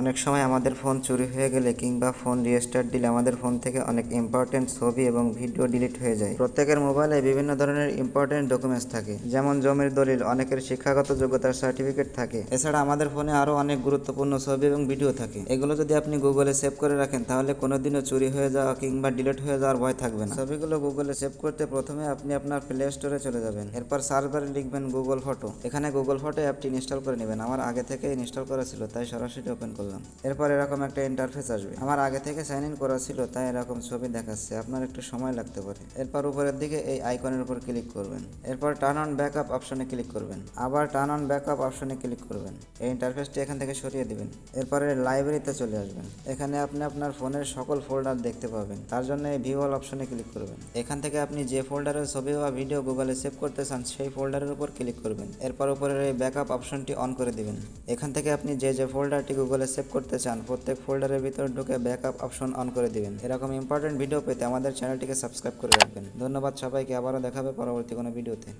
অনেক সময় আমাদের ফোন চুরি হয়ে গেলে কিংবা ফোন রিস্টার্ট দিলে আমাদের ফোন থেকে অনেক ইম্পর্টেন্ট ছবি এবং ভিডিও ডিলিট হয়ে যায়। প্রত্যেকের মোবাইলে বিভিন্ন ধরনের ইম্পর্টেন্ট ডকুমেন্টস থাকে, যেমন জমির দলিল, অনেকের শিক্ষাগত যোগ্যতার সার্টিফিকেট থাকে। এছাড়া আমাদের ফোনে আরও অনেক গুরুত্বপূর্ণ ছবি এবং ভিডিও থাকে। এগুলো যদি আপনি গুগলে সেভ করে রাখেন, তাহলে কোনোদিনও চুরি হয়ে যাওয়া কিংবা ডিলিট হয়ে যাওয়ার ভয় থাকবে না। ছবিগুলো গুগলে সেভ করতে প্রথমে আপনি আপনার প্লে স্টোরে চলে যাবেন। এরপর সার্চ বারে লিখবেন গুগল ফটো এখানে গুগল ফটো অ্যাপটি ইনস্টল করে নেবেন। আমার আগে থেকে ইনস্টল করা ছিল, তাই সরাসরি ওপেন করলাম। এরপর এরকম একটা ইন্টারফেস আসবে। আমার আগে থেকে সাইন ইন করা ছিল, তাই এরকম ছবি দেখাচ্ছে। আপনার একটু সময় লাগতে পারে। এরপর উপরের দিকে এই আইকনের উপর ক্লিক করবেন। এরপর টার্ন অন ব্যাকআপ অপশনে ক্লিক করবেন। আবার টার্ন অন ব্যাকআপ অপশনে ক্লিক করবেন। এই ইন্টারফেসটি এখান থেকে সরিয়ে দিবেন। এরপরে লাইব্রেরিতে চলে আসবেন। এখানে আপনি আপনার ফোনের সকল ফোল্ডার দেখতে পাবেন। তার জন্য এই ভিউ অল অপশনে ক্লিক করবেন। এখান থেকে আপনি যে ফোল্ডারের ছবি বা ভিডিও গুগলে সেভ করতে চান, সেই ফোল্ডারের উপর ক্লিক করবেন। এরপর উপরের এই ব্যাকআপ অপশনটি অন করে দিবেন। এখান থেকে আপনি যে যে ফোল্ডারটি গুগলে সেভ করতে চান, প্রত্যেক ফোল্ডারের ভিতর ঢুকে ব্যাকআপ অপশন অন করে দিবেন। এরকম ইম্পর্টেন্ট ভিডিও পেতে আমাদের চ্যানেলটিকে সাবস্ক্রাইব করে রাখবেন। ধন্যবাদ সবাইকে, আবারও দেখাবে পরবর্তী কোনো ভিডিওতে